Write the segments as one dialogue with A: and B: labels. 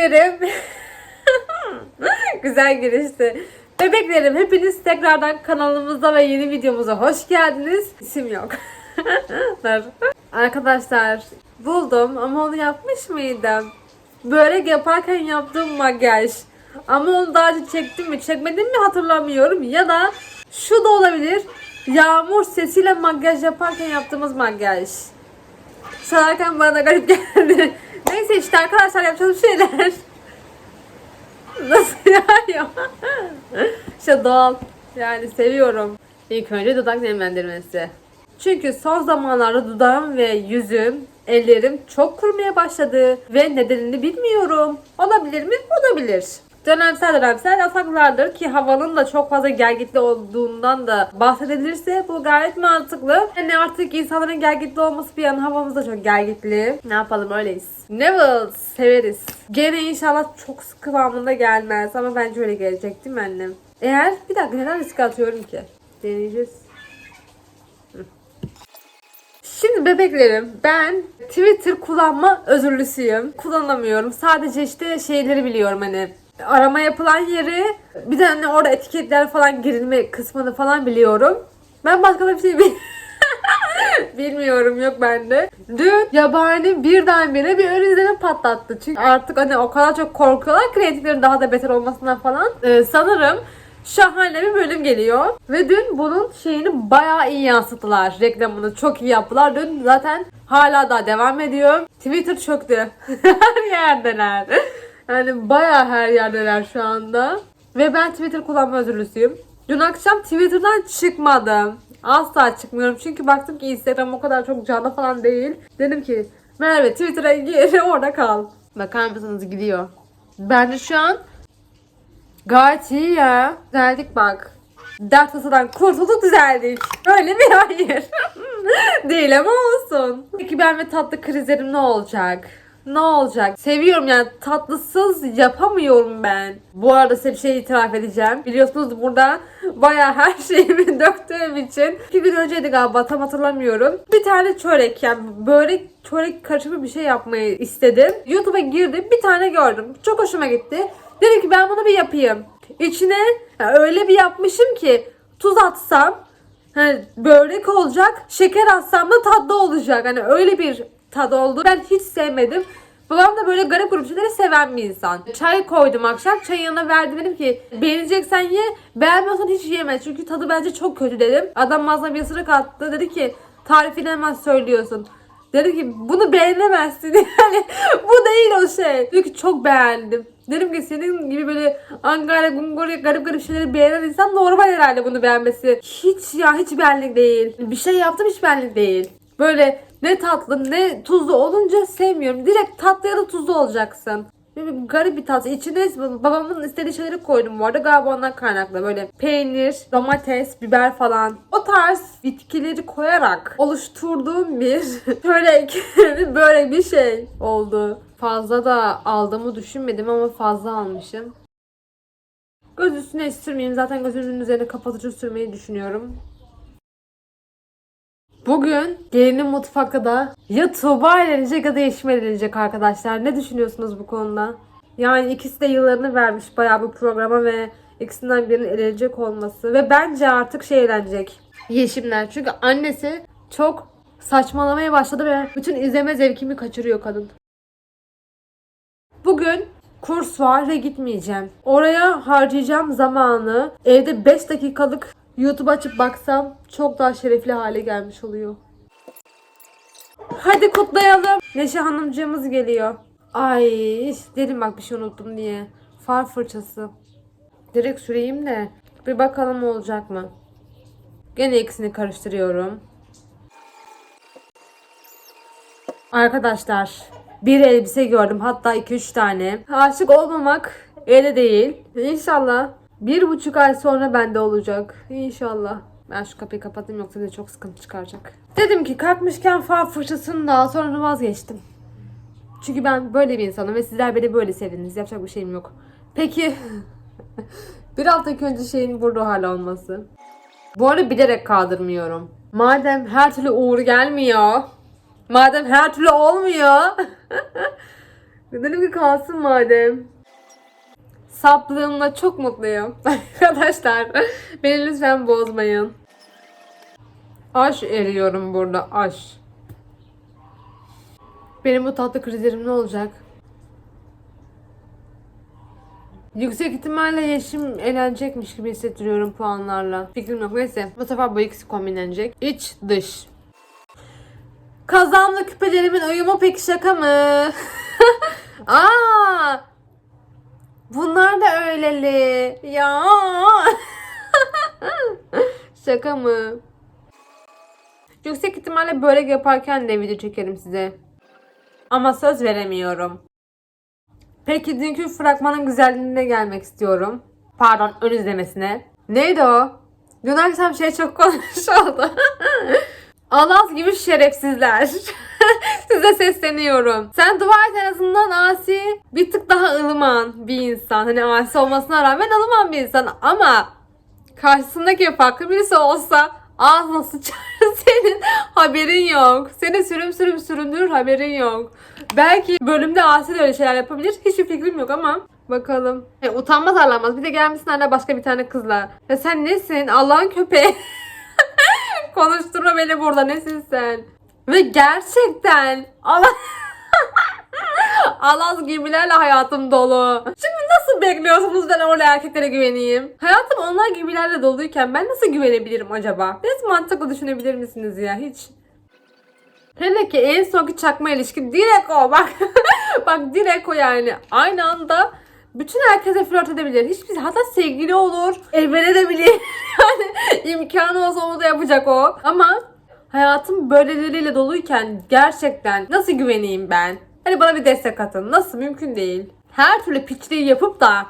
A: Bebeklerim. Güzel girişti. Bebeklerim hepiniz tekrardan kanalımıza ve yeni videomuza hoş geldiniz. İsim yok. Arkadaşlar buldum ama onu yapmış mıydım? Börek yaparken yaptığım makyaj. Ama onu daha önce çektim mi çekmedim mi hatırlamıyorum. Ya da şu da olabilir. Yağmur sesiyle makyaj yaparken yaptığımız makyaj. Çalarken bana garip geldi. Neyse işte arkadaşlar yapacağımız şeyler. Nasıl yani? işte doğal. Yani seviyorum. İlk önce dudak nemlendirmesi. Çünkü son zamanlarda dudağım ve yüzüm, ellerim çok kurumaya başladı ve nedenini bilmiyorum. Olabilir mi? Olabilir. Dönemsel dönemsel yasaklardır ki havanın da çok fazla gelgitli olduğundan da bahsedilirse bu gayet mantıklı. Yani artık insanların gelgitli olması bir yana havamız da çok gelgitli. Ne yapalım öyleyiz. Neville severiz. Gene inşallah çok sık kıvamında gelmez ama bence öyle gelecek değil mi annem? Eğer bir dakika neden risk atıyorum ki? Deneyeceğiz. Şimdi bebeklerim ben Twitter kullanma özürlüsüyüm. Kullanamıyorum. Sadece işte şeyleri biliyorum hani arama yapılan yeri bir de hani orada etiketler falan girilme kısmını falan biliyorum. Ben başka da bir şey bil- bilmiyorum yok bende. Dün yabani birdenbire bir ön izleme patlattı. Çünkü artık hani o kadar çok korkuyorlar ki reytinglerin daha da beter olmasından falan. Ee, sanırım şahane bir bölüm geliyor. Ve dün bunun şeyini bayağı iyi yansıttılar. Reklamını çok iyi yaptılar. Dün zaten hala daha devam ediyor. Twitter çöktü. her yerdeler. Yani bayağı her yerdeler şu anda. Ve ben Twitter kullanma özürlüsüyüm. Dün akşam Twitter'dan çıkmadım. Asla çıkmıyorum. Çünkü baktım ki Instagram o kadar çok canlı falan değil. Dedim ki Merve Twitter'a gir orada kal. Bakar mısınız gidiyor. Ben de şu an Gayet iyi ya. Düzeldik bak. Dert tasadan kurtulduk düzeldik. Öyle mi? Hayır. Değil ama olsun. Peki ben ve tatlı krizlerim ne olacak? Ne olacak? Seviyorum yani tatlısız yapamıyorum ben. Bu arada size bir şey itiraf edeceğim. Biliyorsunuz burada baya her şeyimi döktüğüm için. İki gün önceydi galiba tam hatırlamıyorum. Bir tane çörek yani börek çörek karışımı bir şey yapmayı istedim. YouTube'a girdim bir tane gördüm. Çok hoşuma gitti. Dedim ki ben bunu bir yapayım. İçine ya öyle bir yapmışım ki tuz atsam hani börek olacak, şeker atsam da tatlı olacak. Hani öyle bir tadı oldu. Ben hiç sevmedim. Babam da böyle garip grup şeyleri seven bir insan. Çay koydum akşam. Çayın yanına verdim dedim ki beğeneceksen ye. Beğenmiyorsan hiç yeme. Çünkü tadı bence çok kötü dedim. Adam ağzına bir ısırık attı. Dedi ki tarifini hemen söylüyorsun. Dedi ki bunu beğenemezsin. Yani bu değil o şey. Dedi ki çok beğendim. Dedim ki senin gibi böyle Ankara, Gungorya garip garip şeyleri beğenen insan normal herhalde bunu beğenmesi. Hiç ya hiç benlik değil. Bir şey yaptım hiç benlik değil. Böyle ne tatlı ne tuzlu olunca sevmiyorum. Direkt tatlı ya da tuzlu olacaksın. Böyle garip bir tat. İçine babamın istediği şeyleri koydum bu arada. Galiba ondan kaynaklı. Böyle peynir, domates, biber falan. O tarz bitkileri koyarak oluşturduğum bir çörek, böyle bir şey oldu. Fazla da aldığımı düşünmedim ama fazla almışım. Göz üstüne sürmeyeyim. Zaten gözümün üzerine kapatıcı sürmeyi düşünüyorum. Bugün gelinin mutfakta da ya Tuğba eğlenecek ya da Yeşim eğlenecek arkadaşlar. Ne düşünüyorsunuz bu konuda? Yani ikisi de yıllarını vermiş bayağı bu programa ve ikisinden birinin eğlenecek olması. Ve bence artık şey eğlenecek. Yeşimler. Çünkü annesi çok saçmalamaya başladı ve bütün izleme zevkimi kaçırıyor kadın. Bugün kurs var ve gitmeyeceğim. Oraya harcayacağım zamanı evde 5 dakikalık YouTube açıp baksam çok daha şerefli hale gelmiş oluyor. Hadi kutlayalım. Neşe Hanımcığımız geliyor. Ay dedim bak bir şey unuttum diye. Far fırçası. Direkt süreyim de bir bakalım olacak mı? Gene ikisini karıştırıyorum. Arkadaşlar bir elbise gördüm hatta 2-3 tane. Aşık olmamak elde değil. İnşallah bir buçuk ay sonra bende olacak. İnşallah. Ben şu kapıyı kapatayım yoksa bize çok sıkıntı çıkaracak. Dedim ki kalkmışken far fırçasını da al, sonra vazgeçtim. Çünkü ben böyle bir insanım ve sizler beni böyle sevdiniz. Yapacak bir şeyim yok. Peki bir haftaki önce şeyin burada hala olması. Bu arada bilerek kaldırmıyorum. Madem her türlü uğur gelmiyor. Madem her türlü olmuyor. Dedim ki kalsın madem. Saplığımla çok mutluyum. Arkadaşlar beni lütfen bozmayın. Aş eriyorum burada aş. Benim bu tatlı krizlerim ne olacak? Yüksek ihtimalle Yeşim eğlenecekmiş gibi hissettiriyorum puanlarla. Fikrim yok. Neyse bu sefer bu ikisi kombinlenecek. İç dış. Kazanlı küpelerimin uyumu peki şaka mı? Aa! Bunlar da öyleli. Ya. şaka mı? Yüksek ihtimalle börek yaparken de video çekerim size. Ama söz veremiyorum. Peki dünkü fragmanın güzelliğine gelmek istiyorum. Pardon ön izlemesine. Neydi o? Dün akşam şey çok konuşuldu. Alaz gibi şerefsizler. Size sesleniyorum. Sen et en azından asi bir tık daha ılıman bir insan. Hani asi olmasına rağmen ılıman bir insan. Ama karşısındaki farklı birisi olsa ağzına sıçar senin haberin yok. Seni sürüm sürüm süründürür haberin yok. Belki bölümde Asi de öyle şeyler yapabilir. Hiçbir fikrim yok ama bakalım. E, utanmaz arlanmaz. Bir de gelmişsin hala başka bir tane kızla. Ya sen nesin? Allah'ın köpeği. Konuşturma beni burada. Nesin sen? Ve gerçekten Allah Alaz gibilerle hayatım dolu. Şimdi nasıl bekliyorsunuz ben orada erkeklere güveneyim? Hayatım onlar gibilerle doluyken ben nasıl güvenebilirim acaba? Biraz mantıklı düşünebilir misiniz ya hiç? Hele ki en sonki çakma ilişki direkt o bak. bak direkt o yani. Aynı anda bütün herkese flört edebilir. Hiçbir hatta sevgili olur. Evlenebilir. yani imkanı olsa onu da yapacak o. Ama hayatım böyleleriyle doluyken gerçekten nasıl güveneyim ben? Hani bana bir destek atın. Nasıl? Mümkün değil. Her türlü piçliği yapıp da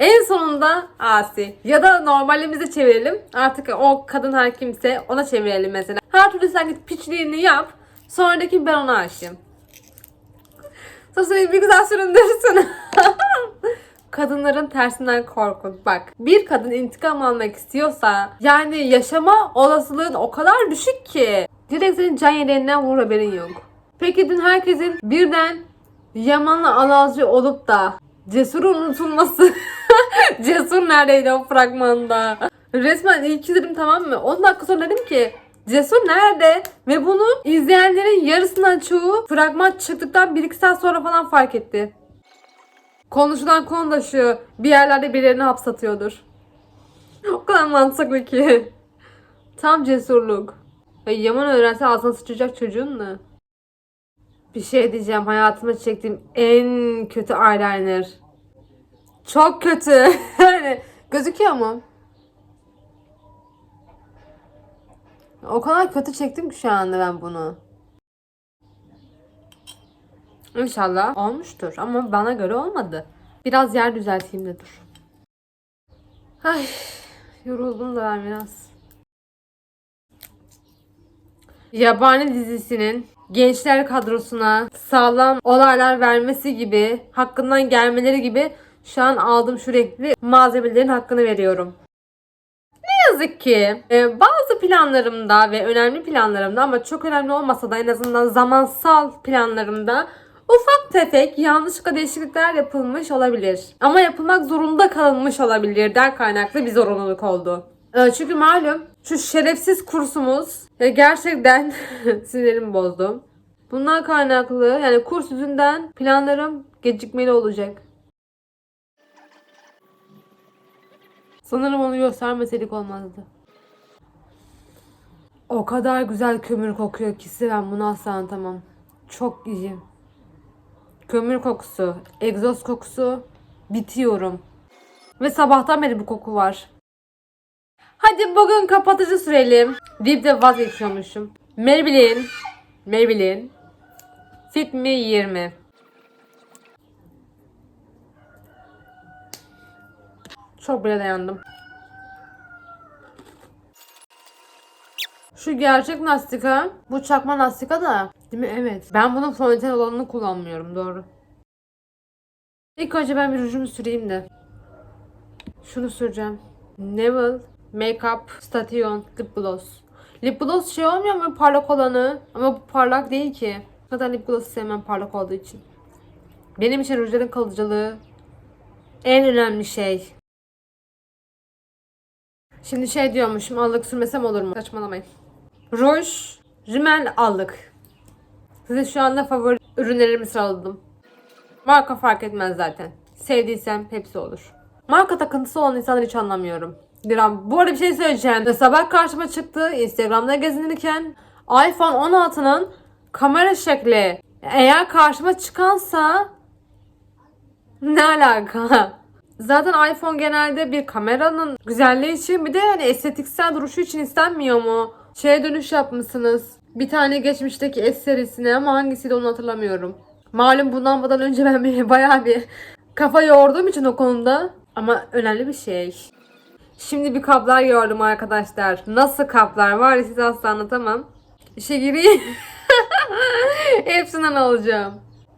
A: en sonunda Asi. Ya da normalimize çevirelim. Artık o kadın her kimse ona çevirelim mesela. Her türlü sen git piçliğini yap. Sonraki ben ona aşığım. Sonra bir güzel süründürsün. Kadınların tersinden korkun. Bak bir kadın intikam almak istiyorsa yani yaşama olasılığın o kadar düşük ki. Direkt senin can yeleğinden vur haberin yok. Peki dün herkesin birden Yaman'la Alazcı olup da Cesur unutulması. Cesur neredeydi o fragmanda? Resmen ilk izledim tamam mı? 10 dakika sonra dedim ki Cesur nerede? Ve bunu izleyenlerin yarısından çoğu fragman çıktıktan 1-2 saat sonra falan fark etti. Konuşulan konu da şu. Bir yerlerde birilerini hapsatıyordur. O kadar mantıklı ki. Tam cesurluk. Ve Yaman öğrense ağzına sıçacak çocuğun da. Bir şey diyeceğim. Hayatımda çektiğim en kötü eyeliner. Çok kötü. Gözüküyor mu? O kadar kötü çektim ki şu anda ben bunu. İnşallah olmuştur ama bana göre olmadı. Biraz yer düzelteyim de dur. Ay, yoruldum da ben biraz. Yabani dizisinin gençler kadrosuna sağlam olaylar vermesi gibi, hakkından gelmeleri gibi şu an aldığım şu renkli malzemelerin hakkını veriyorum. Ne yazık ki e, bazı planlarımda ve önemli planlarımda ama çok önemli olmasa da en azından zamansal planlarımda ufak tefek yanlışlıkla değişiklikler yapılmış olabilir. Ama yapılmak zorunda kalınmış olabilir der kaynaklı bir zorunluluk oldu. E, Çünkü malum şu şerefsiz kursumuz gerçekten sinirimi bozdu. Bundan kaynaklı yani kurs yüzünden planlarım gecikmeli olacak. Sanırım onu göstermeseydik olmazdı. O kadar güzel kömür kokuyor ki size ben bunu asla anlatamam. Çok iyi. Kömür kokusu, egzoz kokusu, bitiyorum. Ve sabahtan beri bu koku var. Hadi bugün kapatıcı sürelim. Deyip de vazgeçiyormuşum. Maybelline, Maybelline Fit Me 20. Çok bile dayandım. Şu gerçek nastika. Bu çakma nastika da. Değil mi? Evet. Ben bunun fondöten olanını kullanmıyorum. Doğru. İlk önce ben bir rujumu süreyim de. Şunu süreceğim. Neville Makeup Station Lip Gloss. Lip gloss şey olmuyor mu parlak olanı? Ama bu parlak değil ki. Zaten lip gloss'u sevmem parlak olduğu için. Benim için rujların kalıcılığı en önemli şey. Şimdi şey diyormuşum allık sürmesem olur mu? Saçmalamayın. Ruj, rimel, allık. Size şu anda favori ürünlerimi sıraladım. Marka fark etmez zaten. Sevdiysem hepsi olur. Marka takıntısı olan insanları hiç anlamıyorum. Gram. Bu arada bir şey söyleyeceğim. Sabah karşıma çıktı Instagram'da gezinirken iPhone 16'nın kamera şekli eğer karşıma çıkansa ne alaka? Zaten iPhone genelde bir kameranın güzelliği için bir de hani estetiksel duruşu için istenmiyor mu? Şeye dönüş yapmışsınız. Bir tane geçmişteki S serisine ama hangisiydi onu hatırlamıyorum. Malum bundan önce ben bayağı bir kafa yorduğum için o konuda. Ama önemli bir şey. Şimdi bir kaplar gördüm arkadaşlar. Nasıl kaplar var size asla anlatamam. İşe gireyim. Hepsinden alacağım.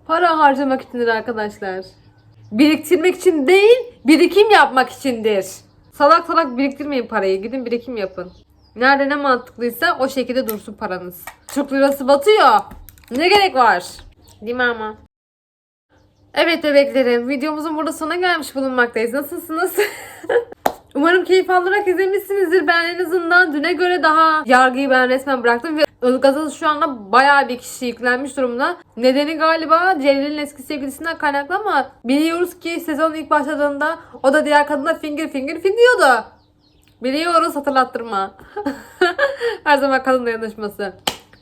A: Para harcamak içindir arkadaşlar. Biriktirmek için değil, birikim yapmak içindir. Salak salak biriktirmeyin parayı. Gidin birikim yapın. Nerede ne mantıklıysa o şekilde dursun paranız. Türk lirası batıyor. Ne gerek var? Değil mi ama? Evet bebeklerim, videomuzun burada sonuna gelmiş bulunmaktayız. Nasılsınız? Umarım keyif alarak izlemişsinizdir. Ben en azından düne göre daha yargıyı ben resmen bıraktım ve Ilgaz'a şu anda bayağı bir kişi yüklenmiş durumda. Nedeni galiba Celil'in eski sevgilisinden kaynaklı ama biliyoruz ki sezon ilk başladığında o da diğer kadına finger finger finliyordu. Biliyoruz hatırlattırma. Her zaman kadın dayanışması.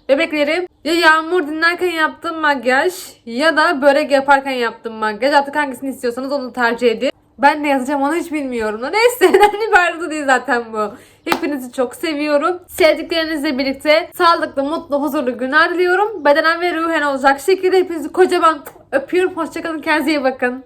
A: Bebeklerim ya yağmur dinlerken yaptığım makyaj ya da börek yaparken yaptığım makyaj. Artık hangisini istiyorsanız onu tercih edin. Ben ne yazacağım onu hiç bilmiyorum. da. Neyse önemli bir değil zaten bu. Hepinizi çok seviyorum. Sevdiklerinizle birlikte sağlıklı, mutlu, huzurlu günler diliyorum. Bedenen ve ruhen olacak şekilde hepinizi kocaman öpüyorum. Hoşçakalın. Kendinize iyi bakın.